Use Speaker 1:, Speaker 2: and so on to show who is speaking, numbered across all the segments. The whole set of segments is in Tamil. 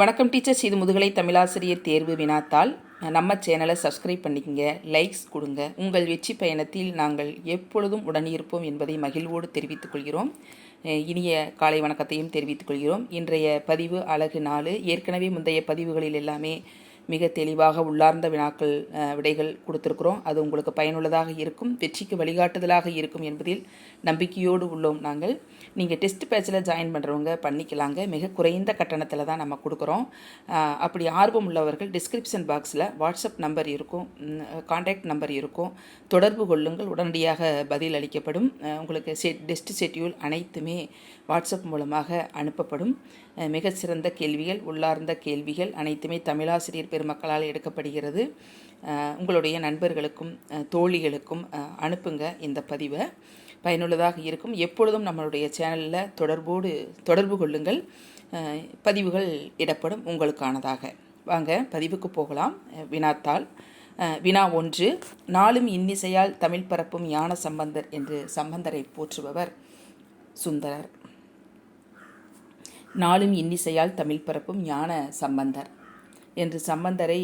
Speaker 1: வணக்கம் டீச்சர்ஸ் இது முதுகலை தமிழாசிரியர் தேர்வு வினாத்தால் நம்ம சேனலை சப்ஸ்கிரைப் பண்ணிக்கங்க லைக்ஸ் கொடுங்க. உங்கள் வெற்றி பயணத்தில் நாங்கள் எப்பொழுதும் உடனிருப்போம் என்பதை மகிழ்வோடு தெரிவித்துக் கொள்கிறோம். இனிய காலை வணக்கத்தையும் தெரிவித்துக் கொள்கிறோம். இன்றைய பதிவு அழகு நாலு ஏற்கனவே முந்தைய பதிவுகளில் எல்லாமே மிக தெளிவாக உள்ளார்ந்த வினாக்கள் விடைகள் கொடுத்துருக்குறோம். அது உங்களுக்கு பயனுள்ளதாக இருக்கும் வெற்றிக்கு வழிகாட்டுதலாக இருக்கும் என்பதில் நம்பிக்கையோடு உள்ளோம் நாங்கள். நீங்கள் டெஸ்ட் பேட்சில் ஜாயின் பண்ணுறவங்க பண்ணிக்கலாங்க. மிக குறைந்த கட்டணத்தில் தான் நம்ம கொடுக்குறோம். அப்படி ஆர்வம் உள்ளவர்கள் டிஸ்கிரிப்ஷன் பாக்ஸில் வாட்ஸ்அப் நம்பர் இருக்கும் காண்டாக்ட் நம்பர் இருக்கும். தொடர்பு கொள்ளுங்கள். உடனடியாக பதில் அளிக்கப்படும். உங்களுக்கு செட் டெஸ்ட் ஷெட்யூல் அனைத்துமே வாட்ஸ்அப் மூலமாக அனுப்பப்படும். மிகச்சிறந்த கேள்விகள் உள்ளார்ந்த கேள்விகள் அனைத்துமே தமிழாசிரியர் பெருமக்களால் எடுக்கப்படுகிறது. உங்களுடைய நண்பர்களுக்கும் தோழிகளுக்கும் அனுப்புங்க இந்த பதிவை. பயனுள்ளதாக இருக்கும். எப்பொழுதும் நம்மளுடைய சேனலில் தொடர்போடு தொடர்பு கொள்ளுங்கள். பதிவுகள் இடப்படும் உங்களுக்கானதாக. வாங்க பதிவுக்கு போகலாம். வினாத்தால் வினாத்தாள். வினா ஒன்று. நாளும் இன்னிசையால் தமிழ் பரப்பும் ஞான சம்பந்தர் என்று சம்பந்தரை போற்றுபவர் சுந்தரர். நாளும் இன்னிசையால் தமிழ் பரப்பும் ஞான சம்பந்தர். என்று சம்பந்தரை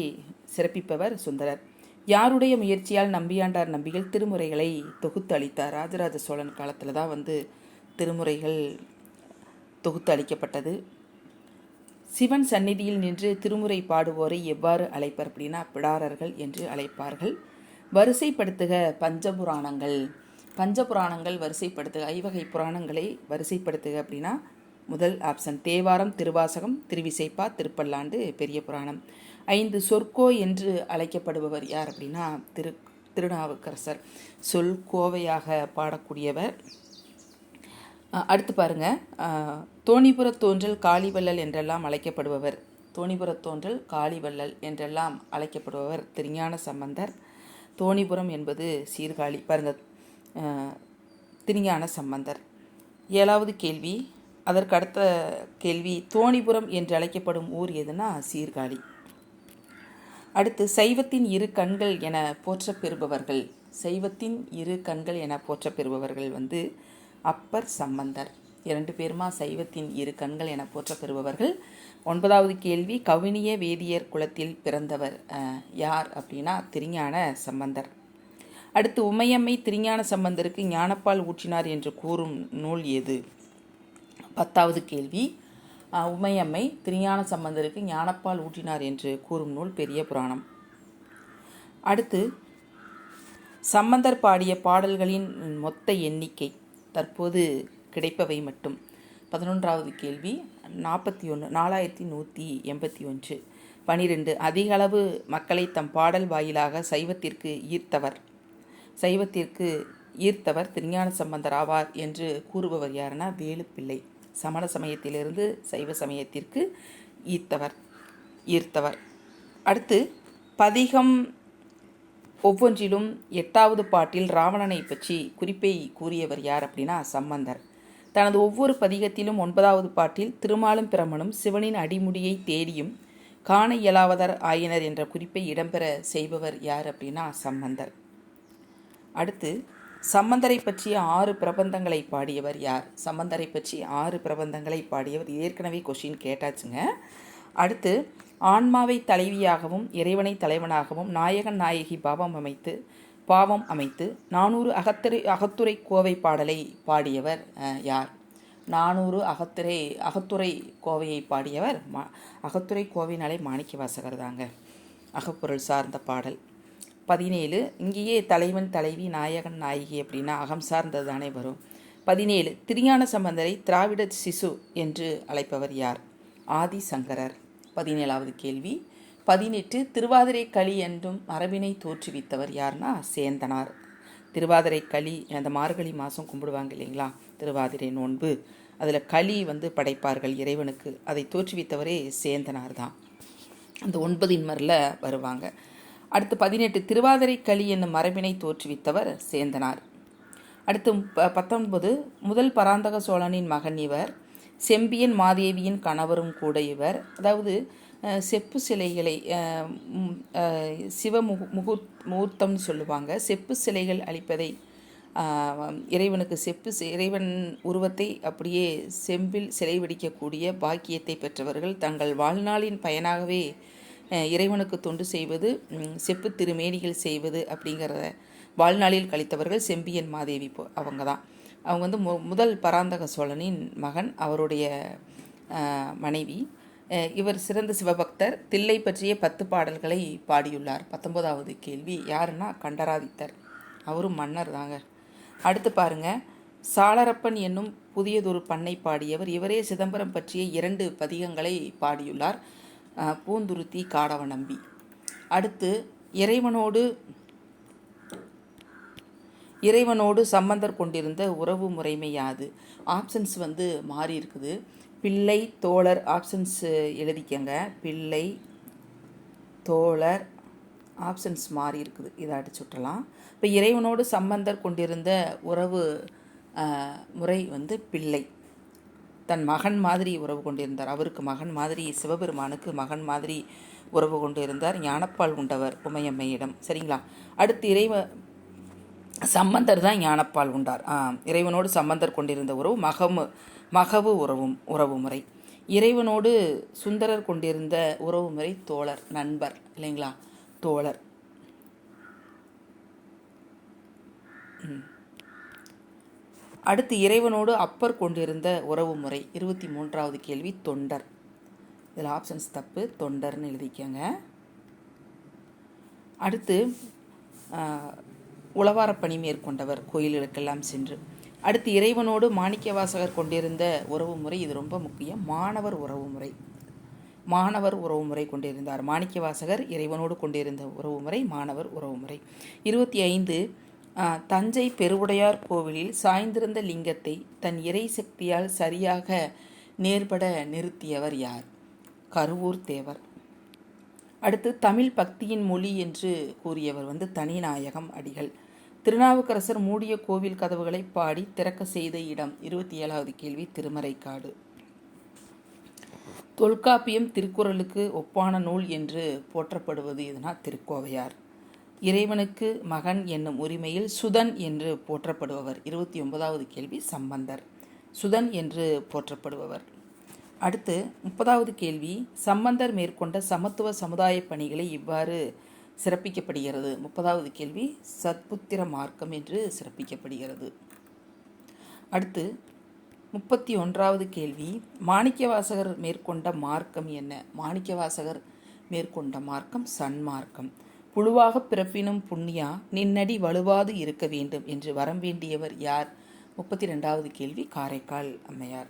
Speaker 1: சிறப்பிப்பவர் சுந்தரர். யாருடைய முயற்சியால் நம்பியாண்டார் நம்பிகள் திருமுறைகளை தொகுத்து அளித்தார்? ராஜராஜ சோழன் காலத்தில் தான் வந்து திருமுறைகள் தொகுத்து அளிக்கப்பட்டது. சிவன் சந்நிதியில் நின்று திருமுறை பாடுவோரை எவ்வாறு அழைப்பர் அப்படின்னா பிடாரர்கள் என்று அழைப்பார்கள். வரிசைப்படுத்துக பஞ்சபுராணங்கள். பஞ்சபுராணங்கள் வரிசைப்படுத்துக ஐவகை புராணங்களை வரிசைப்படுத்துக அப்படின்னா முதல் ஆப்ஷன் தேவாரம் திருவாசகம் திருவிசைப்பா திருப்பல்லாண்டு பெரிய புராணம். ஐந்து சொற்கோ என்று அழைக்கப்படுபவர் யார் அப்படின்னா திரு திருநாவுக்கரசர். சொல் கோவையாக பாடக்கூடியவர். அடுத்து பாருங்க. தோணிபுர தோன்றல் காளிவள்ளல் என்றெல்லாம் அழைக்கப்படுபவர். தோணிபுரத் தோன்றல் காளிவள்ளல் என்றெல்லாம் அழைக்கப்படுபவர் திருஞான சம்பந்தர். தோணிபுரம் என்பது சீர்காழி பாருங்க. திருஞான சம்பந்தர். ஏழாவது கேள்வி. அதற்கு அடுத்த கேள்வி தோணிபுரம் என்று அழைக்கப்படும் ஊர் எதுனா சீர்காழி. அடுத்து சைவத்தின் இரு கண்கள் என போற்றப்பெறுபவர்கள். சைவத்தின் இரு கண்கள் என போற்றப்பெறுபவர்கள் வந்து அப்பர் சம்பந்தர். இரண்டு பேருமா சைவத்தின் இரு கண்கள் என போற்றப்பெறுபவர்கள்? ஒன்பதாவது கேள்வி கவினிய வேதியர் குலத்தில் பிறந்தவர் யார் அப்படின்னா திருஞான சம்பந்தர். அடுத்து உமையம்மை திருஞான சம்பந்தருக்கு ஞானப்பால் ஊற்றினார் என்று கூறும் நூல் எது? பத்தாவது கேள்வி. உமையம்மை திருஞான சம்பந்தருக்கு ஞானப்பால் ஊட்டினார் என்று கூறும் நூல் பெரிய புராணம். அடுத்து சம்பந்தர் பாடிய பாடல்களின் மொத்த எண்ணிக்கை தற்போது கிடைப்பவை மட்டும். பதினொன்றாவது கேள்வி நாற்பத்தி ஒன்று நாலாயிரத்தி நூற்றி எண்பத்தி ஒன்று. பனிரெண்டு அதிக அளவு மக்களை தம் பாடல் வாயிலாக சைவத்திற்கு ஈர்த்தவர். சைவத்திற்கு ஈர்த்தவர் திருஞான சம்பந்தர் ஆவார் என்று கூறுபவர் யாருன்னா வேலுப்பிள்ளை. சமண சமயத்திலிருந்து சைவ சமயத்திற்கு ஈர்த்தவர் ஈர்த்தவர். அடுத்து பதிகம் ஒவ்வொன்றிலும் எட்டாவது பாட்டில் ராவணனை பற்றி குறிப்பை கூறியவர் யார் அப்படின்னா சம்பந்தர். தனது ஒவ்வொரு பதிகத்திலும் ஒன்பதாவது பாட்டில் திருமாலும் பிரமனும் சிவனின் அடிமுடியை தேடியும் காண இயலாவதர் ஆயினர் என்ற குறிப்பை இடம்பெற செய்பவர் யார் அப்படின்னா சம்பந்தர். அடுத்து சம்பந்தரை பற்றிய ஆறு பிரபந்தங்களை பாடியவர் யார்? சம்பந்தரை பற்றி ஆறு பிரபந்தங்களை பாடியவர் ஏற்கனவே கொஷின் கேட்டாச்சுங்க. அடுத்து ஆன்மாவை தலைவியாகவும் இறைவனை தலைவனாகவும் நாயகன் நாயகி பாவம் அமைத்து பாவம் அமைத்து நானூறு அகத்துரை அகத்துறை கோவை பாடலை பாடியவர் யார்? நானூறு அகத்துறை அகத்துறை கோவையை பாடியவர் மா அகத்துறை கோவைனாலே மாணிக்க வாசகர் தாங்க. அகப்பொருள் சார்ந்த பாடல். பதினேழு இங்கேயே தலைவன் தலைவி நாயகன் நாயகி அப்படின்னா அகம் சார்ந்தது தானே வரும். பதினேழு திருஞான சம்பந்தரை திராவிட சிசு என்று அழைப்பவர் யார்? ஆதி சங்கரர் பதினேழாவது கேள்வி. பதினெட்டு திருவாதிரை களி என்றும் மரபினை தோற்றுவித்தவர் யார்னா சேந்தனார். திருவாதிரை களி அந்த மார்கழி மாதம் கும்பிடுவாங்க இல்லைங்களா? திருவாதிரை நோன்பு. அதில் களி வந்து படைப்பார்கள் இறைவனுக்கு. அதை தோற்றுவித்தவரே சேந்தனார் தான். அந்த ஒன்பதின் மரில் வருவாங்க. அடுத்து பதினெட்டு திருவாதிரை களி என்னும் மரபினை தோற்றுவித்தவர் சேந்தனார். அடுத்து ப- பத்தொன்பது முதல் பராந்தக சோழனின் மகன் இவர் செம்பியன் மாதேவியின் கணவரும் கூட இவர். அதாவது செப்பு சிலைகளை சிவ முகு முகு முகூர்த்தம்னு சொல்லுவாங்க. செப்பு சிலைகள் அளிப்பதை இறைவனுக்கு செப்பு இறைவன் உருவத்தை அப்படியே செம்பில் சிலை வடிக்கக்கூடிய பாக்கியத்தை பெற்றவர்கள் தங்கள் வாழ்நாளின் பயனாகவே இறைவனுக்கு தொண்டு செய்வது செப்பு திருமேனிகள் செய்வது அப்படிங்கிறத வாழ்நாளில் கழித்தவர்கள் செம்பியன் மாதேவி போ அவங்க தான் அவங்க வந்து மு முதல் பராந்தக சோழனின் மகன் அவருடைய மனைவி. இவர் சிறந்த சிவபக்தர் தில்லை பற்றிய பத்து பாடல்களை பாடியுள்ளார். பத்தொன்பதாவது கேள்வி யாருன்னா கண்டராதித்தர். அவரும் மன்னர் தாங்க. அடுத்து பாருங்க. சாளரப்பன் என்னும் புதியதொரு பண்ணை பாடியவர் இவரே சிதம்பரம் பற்றிய இரண்டு பதிகங்களை பாடியுள்ளார். பூந்துருத்தி காடவ நம்பி. அடுத்து இறைவனோடு இறைவனோடு சம்பந்தர் கொண்டிருந்த உறவு முறைமை யாது? ஆப்ஷன்ஸ் வந்து மாறி இருக்குது. பிள்ளை தோழர் ஆப்ஷன்ஸ் எழுதிக்கங்க. பிள்ளை தோழர் ஆப்ஷன்ஸ் மாறி இருக்குது. இதை அடிச்சு விட்டலாம் இப்போ இறைவனோடு சம்பந்தர் கொண்டிருந்த உறவு முறை வந்து பிள்ளை. தன் மகன் மாதிரி உறவு கொண்டிருந்தார். அவருக்கு மகன் மாதிரி சிவபெருமானுக்கு மகன் மாதிரி உறவு கொண்டிருந்தார். ஞானப்பால் உண்டவர் உமையம்மையிடம். சரிங்களா? அடுத்து இறைவ சம்பந்தர் தான் ஞானப்பால் உண்டார். ஆ, இறைவனோடு சம்பந்தர் கொண்டிருந்த உறவு மகமு மகவு உறவும் உறவு முறை. இறைவனோடு சுந்தரர் கொண்டிருந்த உறவு முறை தோழர் நண்பர் இல்லைங்களா? தோழர். ம். அடுத்து இறைவனோடு அப்பர் கொண்டிருந்த உறவு முறை இருபத்தி மூன்றாவது கேள்வி தொண்டர். இதில் ஆப்ஷன்ஸ் தப்பு தொண்டர்னு எழுதிக்கங்க. அடுத்து ஆஹ், பணி மேற்கொண்டவர் கோயில்களுக்கெல்லாம் சென்று. அடுத்து இறைவனோடு மாணிக்கவாசகர் கொண்டிருந்த உறவு முறை இது ரொம்ப முக்கியம் மாணவர் உறவு முறை. மாணவர் உறவு முறை கொண்டிருந்தார். மாணிக்கவாசகர் இறைவனோடு கொண்டிருந்த உறவு முறை மாணவர் உறவு முறை. இருபத்தி ஐந்து தஞ்சை பெருவுடையார் கோவிலில் சாய்ந்திருந்த லிங்கத்தை தன் இறை சக்தியால் சரியாக நேர்பட நிறுத்தியவர் யார்? கருவூர் தேவர். அடுத்து தமிழ் பக்தியின் மொழி என்று கூறியவர் வந்து தனிநாயகம் அடிகள். திருநாவுக்கரசர் மூடிய கோவில் கதவுகளை பாடி திறக்க செய்த இடம் இருபத்தி ஏழாவது கேள்வி திருமறைக்காடு. தொல்காப்பியம் திருக்குறளுக்கு ஒப்பான நூல் என்று போற்றப்படுவது எதுனா திருக்கோவையார். இறைவனுக்கு மகன் என்னும் உரிமையில் சுதன் என்று போற்றப்படுபவர். இருபத்தி ஒன்பதாவது கேள்வி சம்பந்தர். சுதன் என்று போற்றப்படுபவர். அடுத்து முப்பதாவது கேள்வி சம்பந்தர் மேற்கொண்ட சமத்துவ சமுதாய பணிகளை இவ்வாறு சிறப்பிக்கப்படுகிறது. முப்பதாவது கேள்வி சத்புத்திர மார்க்கம் என்று சிறப்பிக்கப்படுகிறது. அடுத்து முப்பத்தி ஒன்றாவது கேள்வி மாணிக்கவாசகர் மேற்கொண்ட மார்க்கம் என்ன? மாணிக்கவாசகர் மேற்கொண்ட மார்க்கம் சன்மார்க்கம். புழுவாக பிறப்பினும் புண்ணியா நின்னடி வலுவாது இருக்க வேண்டும் என்று வரம் வேண்டியவர் யார்? முப்பத்தி ரெண்டாவது கேள்வி காரைக்கால் அம்மையார்.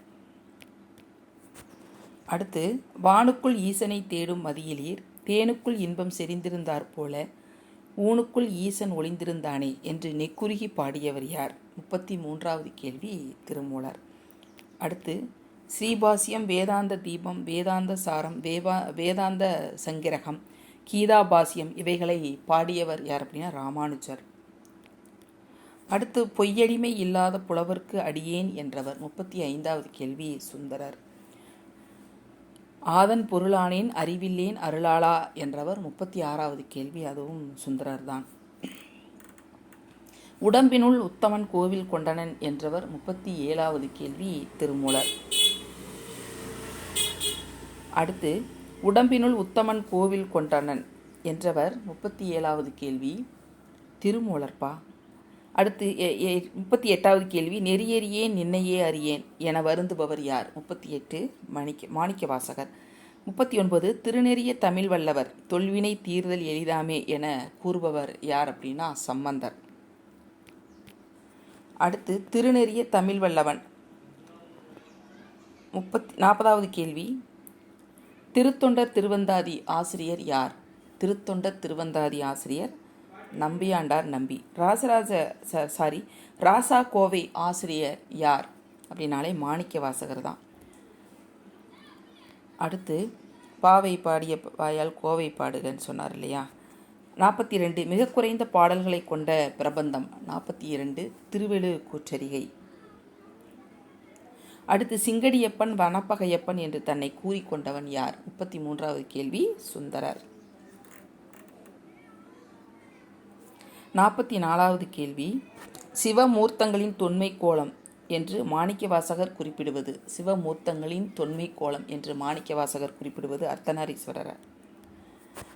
Speaker 1: அடுத்து வானுக்குள் ஈசனை தேடும் மதியிலீர் தேனுக்குள் இன்பம் செறிந்திருந்தாற் போல ஊனுக்குள் ஈசன் ஒளிந்திருந்தானே என்று நெக்குருகி பாடியவர் யார்? முப்பத்தி மூன்றாவது கேள்வி திருமூலர். அடுத்து ஸ்ரீபாசியம் வேதாந்த தீபம் வேதாந்த சாரம் வேவா வேதாந்த சங்கிரகம் கீதாபாசியம் இவைகளை பாடியவர் யார் அப்படின்னா ராமானுஜர். அடுத்து பொய்யடிமை இல்லாத புலவர்க்கு அடியேன் என்றவர். முப்பத்தி ஐந்தாவது கேள்வி சுந்தரர். ஆதன் பொருளானேன் அறிவில்லேன் அருளாளா என்றவர் முப்பத்தி ஆறாவது கேள்வி அதுவும் சுந்தரர் தான் உடம்பினுள் உத்தமன் கோவில் கொண்டனன் என்றவர் முப்பத்தி ஏழாவது கேள்வி திருமூலர். அடுத்து உடம்பினுள் உத்தமன் கோவில் கொண்டனன் என்றவர் முப்பத்தி ஏழாவது கேள்வி. திருமூலர்பா அடுத்து எ- எ- முப்பத்தி எட்டாவது கேள்வி நெறியறியேன் நின்னையே அறியேன் என வருந்துபவர் யார்? முப்பத்தி எட்டு மணிக்க மாணிக்க வாசகர் முப்பத்தி ஒன்பது திருநெறிய தமிழ் வல்லவர் தொல்வினை தீர்தல் எளிதாமே என கூறுபவர் யார் அப்படின்னா சம்பந்தர். அடுத்து திருநெறிய தமிழ் வல்லவன். முப்பத்தி நாற்பதாவது கேள்வி திருத்தொண்டர் திருவந்தாதி ஆசிரியர் யார்? திருத்தொண்டர் திருவந்தாதி ஆசிரியர் நம்பியாண்டார் நம்பி. ராசராஜ சாரி ராசா கோவை ஆசிரியர் யார்? அப்படின்னாலே மாணிக்க வாசகர் தான். அடுத்து பாவை பாடிய வாயால் கோவை பாடுகன்னு சொன்னார் இல்லையா? நாற்பத்தி ரெண்டு மிக குறைந்த பாடல்களை கொண்ட பிரபந்தம். நாற்பத்தி இரண்டு திருவெழு கூற்றறிகை. அடுத்து சிங்கடியப்பன் வனப்பகையப்பன் என்று தன்னை கூறிக்கொண்டவன் யார்? முப்பத்தி மூன்றாவது கேள்வி சுந்தரர். நாற்பத்தி நாலாவது கேள்வி சிவமூர்த்தங்களின் தொன்மை கோலம் என்று மாணிக்கவாசகர் குறிப்பிடுவது. சிவமூர்த்தங்களின் தொன்மை கோலம் என்று மாணிக்கவாசகர் குறிப்பிடுவது அர்த்தநாரீஸ்வரர்.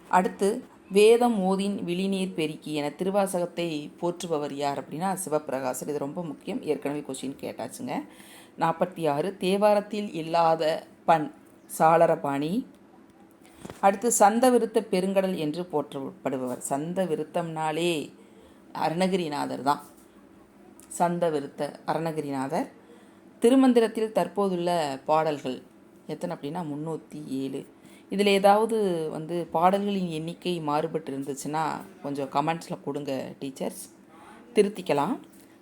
Speaker 1: அடுத்து வேதம் ஓதின் விழிநீர் பெருக்கி என திருவாசகத்தை போற்றுபவர் யார் அப்படின்னா சிவப்பிரகாசர். இது ரொம்ப முக்கியம். ஏற்கனவே கொஷின் கேட்டாச்சுங்க. நாற்பத்தி ஆறு தேவாரத்தில் இல்லாத பண் சாளரபாணி அடுத்து சந்த விருத்த பெருங்கடல் என்று போற்றப்படுபவர். சந்த விருத்தம்னாலே அருணகிரிநாதர் தான். சந்த விருத்த அருணகிரிநாதர். திருமந்திரத்தில் தற்போதுள்ள பாடல்கள் எத்தனை அப்படின்னா முந்நூற்றி ஏழு. இதில் ஏதாவது வந்து பாடல்களின் எண்ணிக்கை மாறுபட்டு இருந்துச்சுன்னா கொஞ்சம் கமெண்ட்ஸில் கொடுங்க டீச்சர்ஸ் திருத்திக்கலாம்.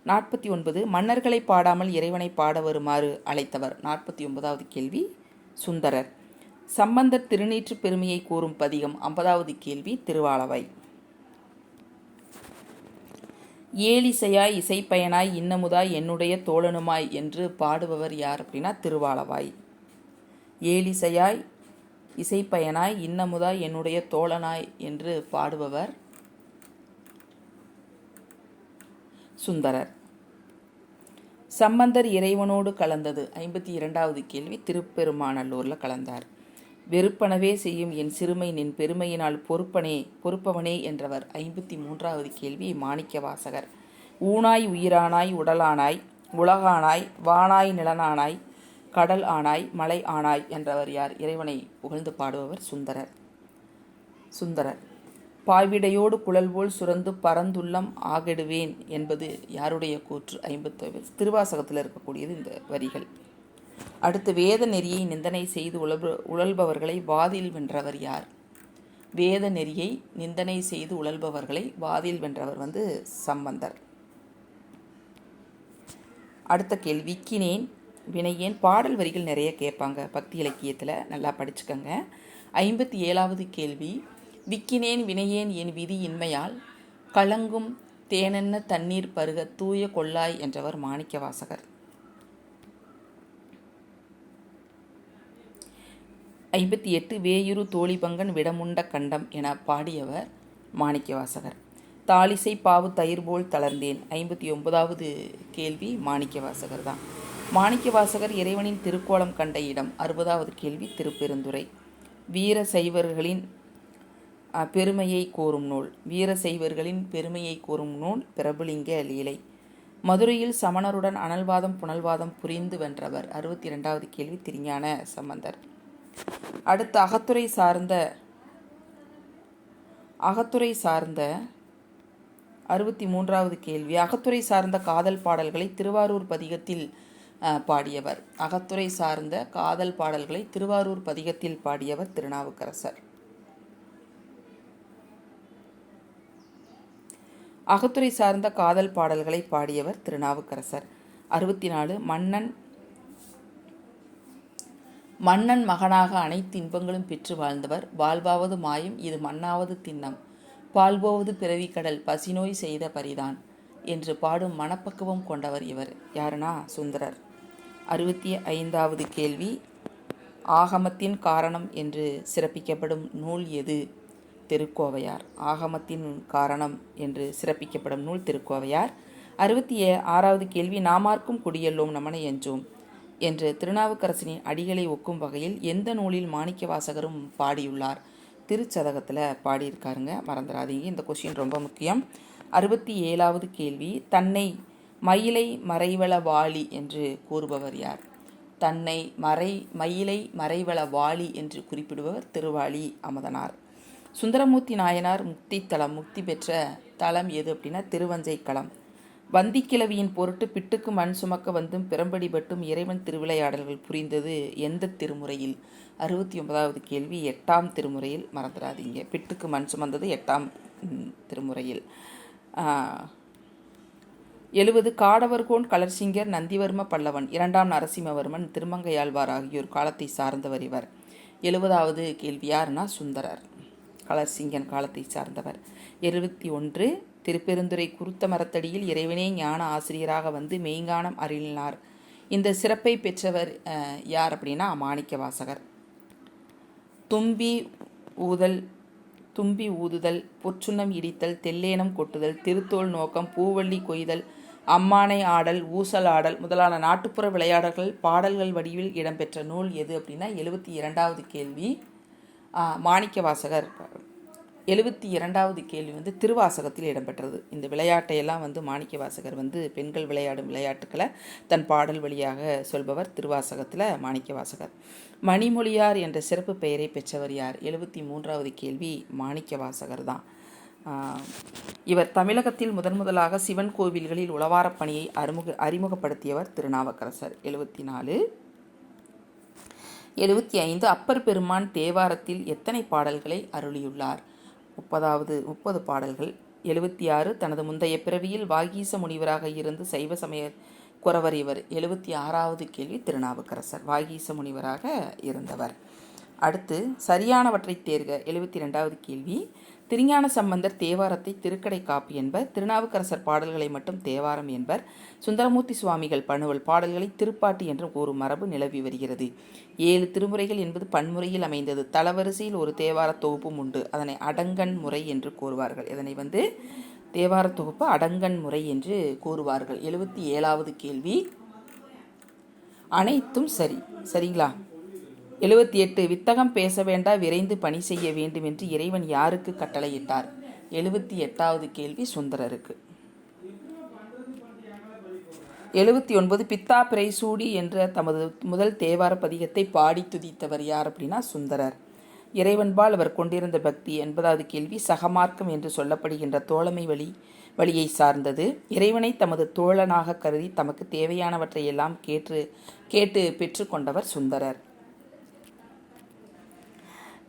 Speaker 1: நாற்பத்தி ஒன்பது மன்னர்களை பாடாமல் இறைவனை பாட வருமாறு அழைத்தவர். நாற்பத்தி ஒன்பதாவது கேள்வி சுந்தரர். சம்பந்தர் திருநீற்று பெருமையை கூறும் பதிகம் ஐம்பதாவது கேள்வி திருவாளவை. ஏலிசையாய் இசைப்பயனாய் இன்னமுதாய் என்னுடைய தோழனுமாய் என்று பாடுபவர் யார் அப்படின்னா திருவாளவாய். ஏலிசையாய் இசைப்பயனாய் இன்னமுதாய் என்னுடைய தோழனாய் என்று பாடுபவர் சுந்தரர். சம்பந்தர் இறைவனோடு கலந்தது. ஐம்பத்தி இரண்டாவது கேள்வி திருப்பெருமானல்லூரில் கலந்தார். வெறுப்பனவே செய்யும் என் சிறுமை நின் பெருமையினால் பொறுப்பனே பொறுப்பவனே என்றவர் ஐம்பத்தி மூன்றாவது கேள்வி மாணிக்க வாசகர். ஊனாய் உயிரானாய் உடலானாய் உலகானாய் வானாய் நிலனானாய் கடல் ஆனாய் மலை ஆனாய் என்றவர் யார்? இறைவனை புகழ்ந்து பாடுபவர் சுந்தரர். சுந்தரர். பாய்விடையோடு குழல் போல் சுரந்து பரந்துள்ளம் ஆகிடுவேன் என்பது யாருடைய கூற்று? ஐம்பத்தி திருவாசகத்தில் இருக்கக்கூடியது இந்த வரிகள். அடுத்து வேத நெறியை நிந்தனை செய்து உழல்ப உழல்பவர்களை வாதில் வென்றவர் யார்? வேத நெறியை நிந்தனை செய்து உழல்பவர்களை வாதில் வென்றவர் வந்து சம்பந்தர். அடுத்த கேள்வி. விக்கினேன் வினையேன் பாடல் வரிகள் நிறைய கேட்பாங்க. பக்தி இலக்கியத்தில் நல்லா படிச்சுக்கோங்க. ஐம்பத்தி ஏழாவது கேள்வி. விக்கினேன் வினையேன் என் விதி இன்மையால் கலங்கும் தேனென்ன தண்ணீர் பருக தூய கொள்ளாய் என்றவர் மாணிக்க வாசகர் ஐம்பத்தி எட்டு வேயுரு தோழிபங்கன் விடமுண்ட கண்டம் என பாடியவர் மாணிக்கவாசகர். தாலிசை பாவு தயிர் போல் தளர்ந்தேன். ஐம்பத்தி ஒன்பதாவது கேள்வி மாணிக்கவாசகர் தான். மாணிக்கவாசகர் இறைவனின் திருக்கோலம் கண்ட இடம் அறுபதாவது கேள்வி திருப்பெருந்துறை. வீர சைவர்களின் பெருமையை கோரும் நூல். வீரசைவர்களின் பெருமையை கோரும் நூல் பிரபுலிங்க லீலை. மதுரையில் சமணருடன் அனல்வாதம் புனல்வாதம் புரிந்து வென்றவர். அறுபத்தி இரண்டாவது கேள்வி திருஞான சம்பந்தர். அடுத்து அகத்துறை சார்ந்த அகத்துறை சார்ந்த அறுபத்தி மூன்றாவது கேள்வி. அகத்துறை சார்ந்த காதல் பாடல்களை திருவாரூர் பதிகத்தில் பாடியவர். அகத்துறை சார்ந்த காதல் பாடல்களை திருவாரூர் பதிகத்தில் பாடியவர் திருநாவுக்கரசர். அகத்துறை சார்ந்த காதல் பாடல்களை பாடியவர் திருநாவுக்கரசர். அறுபத்தி நாலு மன்னன் மன்னன் மகனாக அனைத்து இன்பங்களும் பெற்று வாழ்ந்தவர். வாழ்வாவது மாயம் இது மண்ணாவது திண்ணம் பால்போவது பிறவி கடல் பசிநோய் செய்த பரிதான் என்று பாடும் மனப்பக்குவம் கொண்டவர் இவர். யாருனா? சுந்தரர். அறுபத்தி ஐந்தாவது கேள்வி ஆகமத்தின் காரணம் என்று சிறப்பிக்கப்படும் நூல் எது? திருக்கோவையார். ஆகமத்தின் காரணம் என்று சிறப்பிக்கப்படும் நூல் திருக்கோவையார். அறுபத்தி ஆறாவது கேள்வி நாமார்க்கும் குடியல்லோம் நமனை என்றோம் என்று திருநாவுக்கரசனின் அடிகளை ஒக்கும் வகையில் எந்த நூலில் மாணிக்க வாசகரும் பாடியுள்ளார்? திருச்சதகத்தில் பாடியிருக்காருங்க. மறந்துடாதீங்க இந்த கொஷின் ரொம்ப முக்கியம். அறுபத்தி ஏழாவது கேள்வி தன்னை மயிலை மறைவள வாளி என்று கூறுபவர் யார்? தன்னை மறை மயிலை மறைவள வாளி என்று குறிப்பிடுபவர் திருவாளி அமதனார். சுந்தரமூர்த்தி நாயனார் முக்தி தலம் முக்தி பெற்ற தலம் எது அப்படின்னா திருவஞ்சைக்களம். வந்திக்கிழவியின் பொருட்டு பிட்டுக்கு மண் சுமக்க வந்தும் பிறம்படிபட்டும் இறைவன் திருவிளையாடல்கள் புரிந்தது எந்த திருமுறையில்? அறுபத்தி ஒன்பதாவது கேள்வி எட்டாம் திருமுறையில் மறந்துடாதீங்க. பிட்டுக்கு மண் சுமந்தது எட்டாம் திருமுறையில். எழுபது காடவர்கோன் கலர்சிங்கர் நந்திவர்ம பல்லவன் இரண்டாம் நரசிம்மவர்மன் திருமங்கையாழ்வார் ஆகியோர் காலத்தை சார்ந்தவர் இவர். எழுபதாவது கேள்வி யாருன்னா சுந்தரர். களசிங்கன் காலத்தை சார்ந்தவர். எழுபத்தி ஒன்று திருப்பெருந்துறை குருத்த மரத்தடியில் இறைவனே ஞான ஆசிரியராக வந்து மெய்ஞானம் அருளினார். இந்த சிறப்பை பெற்றவர் யார் அப்படின்னா மாணிக்க வாசகர். தும்பி ஊதல் தும்பி ஊதுதல் பொற்றுண்ணம் இடித்தல் தெல்லேனம் கொட்டுதல் திருத்தோல் நோக்கம் பூவள்ளி கொய்தல் அம்மானை ஆடல் ஊசல் ஆடல் முதலான நாட்டுப்புற விளையாடல்கள் பாடல்கள் வடிவில் இடம்பெற்ற நூல் எது அப்படின்னா எழுபத்தி இரண்டாவது கேள்வி. மாணிக்க வாசகர் எழுபத்தி இரண்டாவது கேள்வி வந்து திருவாசகத்தில் இடம்பெற்றது. இந்த விளையாட்டையெல்லாம் வந்து மாணிக்க வாசகர் வந்து பெண்கள் விளையாடும் விளையாட்டுக்களை தன் பாடல் வழியாக சொல்பவர் திருவாசகத்தில் மாணிக்க வாசகர். மணிமொழியார் என்ற சிறப்பு பெயரை பெற்றவர் யார்? எழுபத்தி மூன்றாவது கேள்வி மாணிக்க வாசகர் தான். இவர் தமிழகத்தில் முதன் முதலாக சிவன் கோவில்களில் உளவாரப் பணியை அறிமுக அறிமுகப்படுத்தியவர் திருநாவுக்கரசர். எழுபத்தி நாலு எழுபத்தி ஐந்து அப்பர் பெருமான் தேவாரத்தில் எத்தனை பாடல்களை அருளியுள்ளார்? முப்பதாவது முப்பது பாடல்கள். எழுபத்தி ஆறு தனது முந்தைய பிறவியில் வாகீச முனிவராக இருந்து சைவ சமய குறவர் இவர். எழுபத்தி ஆறாவது கேள்வி திருநாவுக்கரசர் வாகீச முனிவராக இருந்தவர். அடுத்து சரியானவற்றை தேர்க. எழுபத்தி ரெண்டாவது கேள்வி திருஞான சம்பந்தர் தேவாரத்தை திருக்கடை காப்பு என்பர் திருநாவுக்கரசர் பாடல்களை மட்டும் தேவாரம் என்பர் சுந்தரமூர்த்தி சுவாமிகள் பணுவல் பாடல்களை திருப்பாட்டு என்று கூறும் மரபு நிலவி வருகிறது. ஏழு திருமுறைகள் என்பது பன்முறையில் அமைந்தது. தலவரிசையில் ஒரு தேவார தொகுப்பும் உண்டு. அதனை அடங்கன் முறை என்று கூறுவார்கள். இதனை வந்து தேவார தொகுப்பு அடங்கன் முறை என்று கூறுவார்கள். எழுபத்தி ஏழாவது கேள்வி. அனைத்தும் சரி. சரிங்களா? எழுபத்தி எட்டு வித்தகம் பேச வேண்டா விரைந்து பணி செய்ய வேண்டும் என்று இறைவன் யாருக்கு கட்டளையிட்டார்? எழுபத்தி எட்டாவது கேள்வி சுந்தரருக்கு. எழுபத்தி ஒன்பது பித்தா பிரைசூடி என்ற தமது முதல் தேவார பதிகத்தை பாடி துதித்தவர் யார் அப்படின்னா சுந்தரர். இறைவன்பால் அவர் கொண்டிருந்த பக்தி எண்பதாவது கேள்வி சகமார்க்கம் என்று சொல்லப்படுகின்ற தோழமை வழி வழியை சார்ந்தது. இறைவனை தமது தோழனாக கருதி தமக்கு தேவையானவற்றை எல்லாம் கேட்டு கேட்டு பெற்றுக்கொண்டவர் சுந்தரர்.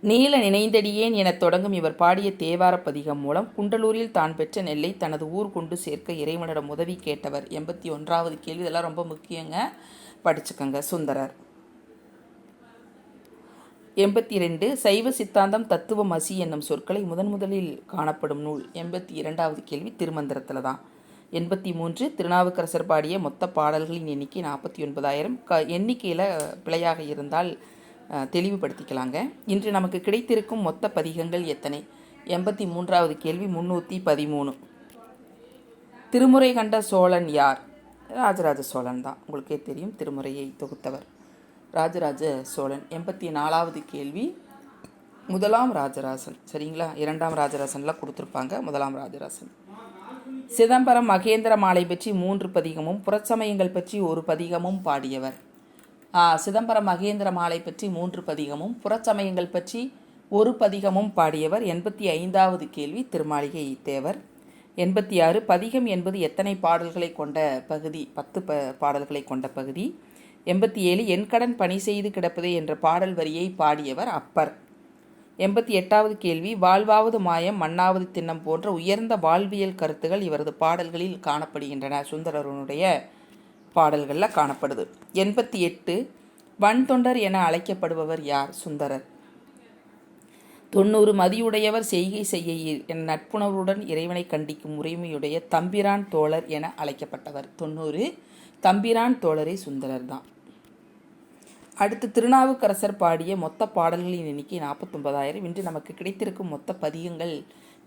Speaker 1: நீல நினைந்தடியேன் எனத் தொடங்கும் இவர் பாடிய தேவார பதிகம் மூலம் குண்டலூரில் தான் பெற்ற நெல்லை தனது ஊர் கொண்டு சேர்க்க இறைவனிடம் உதவி கேட்டவர். எண்பத்தி ஒன்றாவது கேள்வி. இதெல்லாம் ரொம்ப முக்கியங்க. படிச்சுக்கோங்க சுந்தரர். எண்பத்தி ரெண்டு சைவ சித்தாந்தம் தத்துவம் மசி என்னும் சொற்களை முதன் முதலில் காணப்படும் நூல். எண்பத்தி இரண்டாவது கேள்வி திருமந்திரத்தில் தான். எண்பத்தி மூன்று திருநாவுக்கரசர் பாடிய மொத்த பாடல்களின் எண்ணிக்கை நாற்பத்தி ஒன்பதாயிரம். க எண்ணிக்கையில் பிழையாக இருந்தால் தெளிவுபடுத்திக்கலாங்க. இன்று நமக்கு கிடைத்திருக்கும் மொத்த பதிகங்கள் எத்தனை? எண்பத்தி மூன்றாவது கேள்வி முன்னூற்றி பதிமூணு திருமுறை கண்ட சோழன் யார்? ராஜராஜ சோழன் தான். உங்களுக்கே தெரியும் திருமுறையை தொகுத்தவர். ராஜராஜ சோழன். எண்பத்தி நாலாவது கேள்வி முதலாம் ராஜராசன். சரிங்களா? இரண்டாம் ராஜராசன்லாம் கொடுத்துருப்பாங்க முதலாம் ராஜராசன். சிதம்பரம் மகேந்திர மாலை பற்றி மூன்று பதிகமும் புறச்சமயங்கள் பற்றி ஒரு பதிகமும் பாடியவர். சிதம்பரம் மகேந்திர மாலை பற்றி மூன்று பதிகமும் புறச்சமயங்கள் பற்றி ஒரு பதிகமும் பாடியவர் எண்பத்தி ஐந்தாவது கேள்வி திருமாளிகை தேவர். எண்பத்தி ஆறு பதிகம் என்பது எத்தனை பாடல்களை கொண்ட பகுதி? பத்து ப பாடல்களை கொண்ட பகுதி. எண்பத்தி ஏழு என் கடன் பணி செய்து கிடப்பதே என்ற பாடல் வரியை பாடியவர் அப்பர். எண்பத்தி எட்டாவது கேள்வி வாழ்வாவது மாயம் மண்ணாவது திண்ணம் போன்ற உயர்ந்த வாழ்வியல் கருத்துகள் இவரது பாடல்களில் காணப்படுகின்றன. சுந்தரருனுடைய பாடல்களில் காணப்படுது. எண்பத்தி எட்டு வன் தொண்டர் என அழைக்கப்படுபவர் யார்? சுந்தரர். தொண்ணூறு மதியுடையவர் செய்கை செய்ய என் நட்புணர்வுடன் இறைவனை கண்டிக்கும் உரிமையுடைய தம்பிரான் தோழர் என அழைக்கப்பட்டவர். தொண்ணூறு தம்பிரான் தோழரே சுந்தரர் தான். அடுத்து திருநாவுக்கரசர் பாடிய மொத்த பாடல்களின் எண்ணிக்கை நாற்பத்தொன்பதாயிரம் இன்று நமக்கு கிடைத்திருக்கும் மொத்த பதிகங்கள்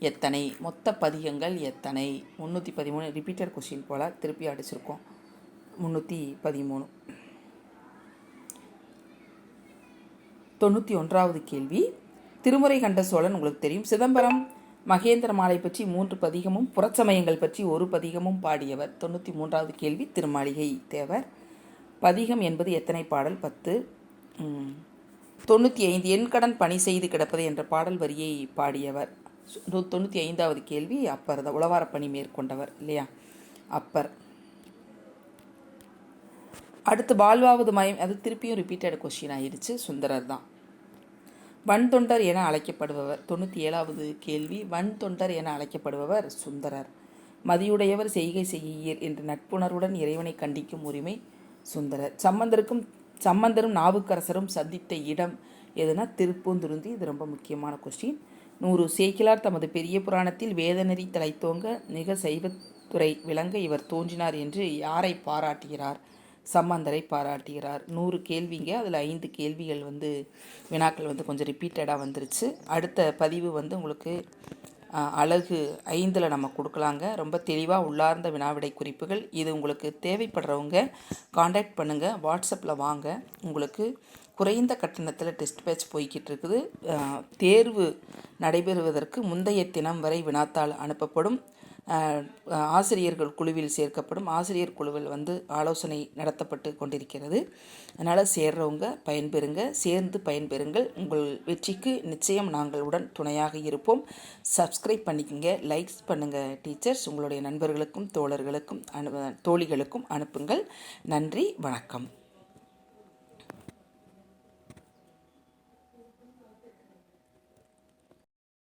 Speaker 1: எத்தனை? மொத்த பதிகங்கள் எத்தனை? முந்நூற்றி பதிமூணு ரிப்பீட்டட் கொஸ்டின் போல் திருப்பி அடிச்சிருக்கோம். முந்நூற்றி பதிமூணு. தொண்ணூற்றி ஒன்றாவது கேள்வி. திருமுறை கண்ட சோழன் உங்களுக்கு தெரியும். சிதம்பரம் மகேந்திர மாலை பற்றி மூன்று பதிகமும் புறச்சமயங்கள் பற்றி ஒரு பதிகமும் பாடியவர். தொண்ணூற்றி மூன்றாவது கேள்வி திருமாளிகை தேவர். பதிகம் என்பது எத்தனை பாடல்? பத்து. தொண்ணூற்றி ஐந்து என் கடன் பணி செய்து கிடப்பது என்ற பாடல் வரியை பாடியவர். தொண்ணூற்றி ஐந்தாவது கேள்வி அப்பர் தான் பணி மேற்கொண்டவர் இல்லையா? அப்பர். அடுத்து வாழ்வாவது மயம் அது திருப்பியும் ரிப்பீட்டட் கொஸ்டின் ஆயிடுச்சு சுந்தரர் தான். வன் தொண்டர் என அழைக்கப்படுபவர். தொண்ணூற்றி ஏழாவது கேள்வி வன் தொண்டர் என அழைக்கப்படுபவர் சுந்தரர். மதியுடையவர் செய்கை செய்யீர் என்ற நட்புணர்வுடன் இறைவனை கண்டிக்கும் உரிமை சுந்தரர். சம்பந்தருக்கும் சம்பந்தரும் நாவுக்கரசரும் சந்தித்த இடம் எதுனா திருப்பூந்துருந்தி இது ரொம்ப முக்கியமான கொஸ்டின் நூறு சேக்கிலார் தமது பெரிய புராணத்தில் வேதநெறி தலைத்தோங்க மிக சைவத்துறை விளங்க இவர் தோன்றினார் என்று யாரை பாராட்டுகிறார்? சம்பந்தரை பாராட்டுகிறார். நூறு கேள்விங்க அதில் ஐந்து கேள்விகள் வந்து வினாக்கள் வந்து கொஞ்சம் ரிப்பீட்டடாக வந்துருச்சு. அடுத்த பதிவு வந்து உங்களுக்கு அழகு ஐந்தில் நம்ம கொடுக்கலாங்க. ரொம்ப தெளிவாக உள்ளார்ந்த வினாவிடை குறிப்புகள். இது உங்களுக்கு தேவைப்படுறவங்க காண்டாக்ட் பண்ணுங்கள் வாட்ஸ்அப்பில் வாங்க. உங்களுக்கு குறைந்த கட்டணத்தில் டெஸ்ட் பேட்ச் போய்கிட்டு இருக்குது தேர்வு நடைபெறுவதற்கு முந்தைய தினம் வரை வினாத்தாள் அனுப்பப்படும். ஆசிரியர்கள் குழுவில் சேர்க்கப்படும் ஆசிரியர் குழுவில் வந்து ஆலோசனை நடத்தப்பட்டு கொண்டிருக்கிறது. அதனால் சேர்றவங்க பயன்பெறுங்க. சேர்ந்து பயன்பெறுங்கள். உங்கள் வெற்றிக்கு நிச்சயம் நாங்கள் உடன் துணையாக இருப்போம். சப்ஸ்கிரைப் பண்ணிக்கங்க. லைக்ஸ் பண்ணுங்கள் டீச்சர்ஸ் உங்களுடைய நண்பர்களுக்கும் தோழர்களுக்கும் அனு தோழிகளுக்கும் அனுப்புங்கள். நன்றி. வணக்கம்.